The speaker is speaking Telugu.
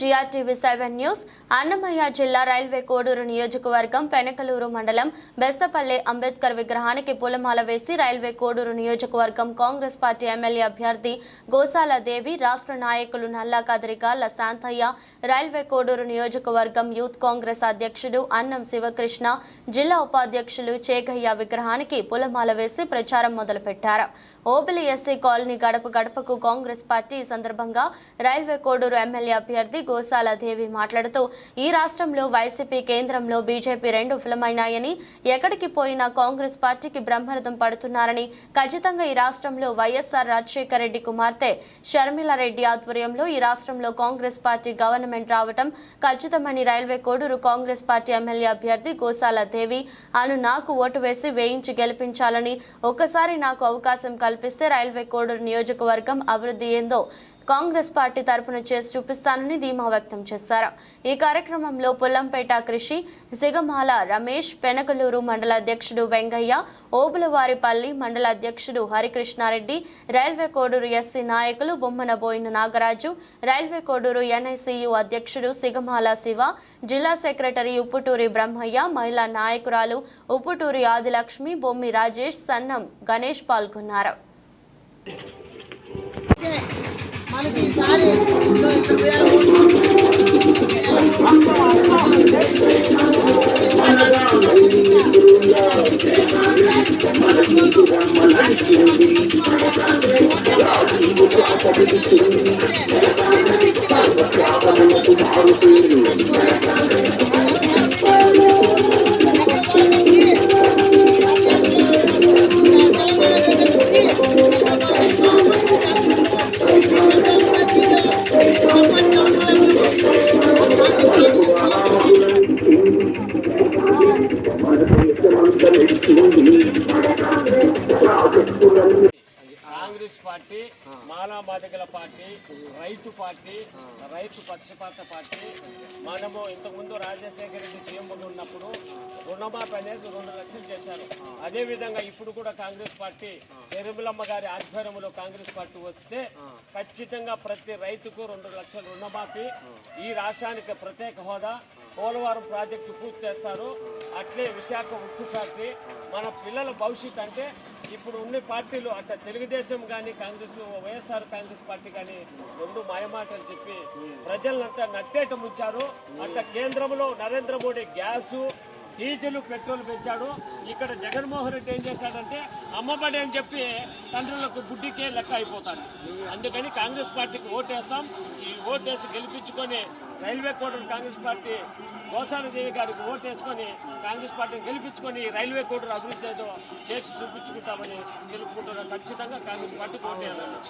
GRTV seven news. అన్నమయ్య జిల్లా రైల్వే కోడూరు నియోజకవర్గం పెనకలూరు మండలం బెస్తపల్లె అంబేద్కర్ విగ్రహానికి పూలమాల వేసి రైల్వే కోడూరు నియోజకవర్గం కాంగ్రెస్ పార్టీ ఎమ్మెల్యే అభ్యర్థి గోసాల దేవి రాష్ట్ర నాయకులు నల్లా కదరికాల శాంతయ్య రైల్వే కోడూరు నియోజకవర్గం యూత్ కాంగ్రెస్ అధ్యక్షుడు అన్నం శివకృష్ణ జిల్లా ఉపాధ్యక్షులు చేగయ్య విగ్రహానికి పూలమాల వేసి ప్రచారం మొదలుపెట్టారు. ఓబిలి ఎస్సీ కాలనీ గడప గడపకు కాంగ్రెస్ పార్టీ ఈ సందర్భంగా రైల్వే కోడూరు ఎమ్మెల్యే అభ్యర్థి గోసాల దేవి మాట్లాడుతూ ఈ రాష్ట్రంలో వైసీపీ కేంద్రంలో బీజేపీ రెండు విఫలమైనాయని ఎక్కడికి పోయినా కాంగ్రెస్ పార్టీకి బ్రహ్మరథం పడుతున్నారని ఖచ్చితంగా ఈ రాష్ట్రంలో వైఎస్ఆర్ రాజశేఖర రెడ్డి కుమార్తె షర్మిలారెడ్డి ఆధ్వర్యంలో ఈ రాష్ట్రంలో కాంగ్రెస్ పార్టీ గవర్నమెంట్ రావటం ఖచ్చితమని Railway Koduru Congress party MLA అభ్యర్థి గోసాల దేవి అను నాకు ఓటు వేసి వేయించి గెలిపించాలని ఒక్కసారి నాకు అవకాశం కల్పిస్తే రైల్వే కోడూరు నియోజకవర్గం అభివృద్ధి ఏందో కాంగ్రెస్ పార్టీ తరపున చేసి చూపిస్తానని ధీమా వ్యక్తం చేశారు. ఈ కార్యక్రమంలో పుల్లంపేట కృషి సిగమాల రమేష్ పెనకలూరు మండల అధ్యక్షుడు వెంగయ్య ఓబులవారిపల్లి మండల అధ్యక్షుడు హరికృష్ణారెడ్డి రైల్వే కోడూరు ఎస్సీ నాయకులు బొమ్మన బోయిన నాగరాజు రైల్వే కోడూరు ఎన్ఐసియు అధ్యక్షుడు సిగమాల శివ జిల్లా సెక్రటరీ ఉప్పుటూరి బ్రహ్మయ్య మహిళా నాయకురాలు ఉప్పుటూరి ఆదిలక్ష్మి బొమ్మి రాజేష్ సన్నం గణేష్ పాల్గొన్నారు. మనకి ఈసారి ఇదో ఇక్కడ వేయాలి. Ich bin కాంగ్రెస్ పార్టీ మాలా మాదిగల పార్టీ రైతు పార్టీ రైతు పక్షపాత పార్టీ. మనము ఇంతకుముందు రాజశేఖర రెడ్డి సీఎం ఉన్నప్పుడు రుణమాఫీ అనేది రెండు లక్షలు చేశారు. అదే విధంగా ఇప్పుడు కూడా కాంగ్రెస్ పార్టీ శరీములమ్మ గారి ఆధ్వర్యంలో కాంగ్రెస్ పార్టీ వస్తే ఖచ్చితంగా ప్రతి రైతుకు రెండు లక్షల రుణమాఫీ. ఈ రాష్ట్రానికి ప్రత్యేక హోదా. పోలవరం ప్రాజెక్టు పూర్తి చేస్తారు. అట్లే విశాఖ ఉక్కు ఫ్యాక్టరీ. మన పిల్లల భవిష్యత్ అంటే ఇప్పుడు ఉన్న పార్టీలు అట్ట తెలుగుదేశం కానీ కాంగ్రెస్ వైఎస్ఆర్ కాంగ్రెస్ పార్టీ కానీ రెండు మాయమాటలు చెప్పి ప్రజలంతా నట్టేట ముంచారు. అంత కేంద్రంలో Narendra Modi gas diesel petrol పెంచాడు. ఇక్కడ జగన్మోహన్ రెడ్డి ఏం చేశాడంటే అమ్మబడి అని చెప్పి తండ్రులకు బుడ్డికే లెక్క అయిపోతాడు అందుకని కాంగ్రెస్ పార్టీకి ఓటేస్తాం. ఈ ఓటేసి గెలిపించుకొని Railway Koduru Congress party Gosaladevi గారికి ఓటేసుకొని కాంగ్రెస్ పార్టీని గెలిపించుకొని రైల్వే కోడూరు అభివృద్ధి ఏదో చేసి చూపించుకుంటామని తెలుపుకుంటున్నాం. ఖచ్చితంగా కాంగ్రెస్ పార్టీకి ఓటేయాలని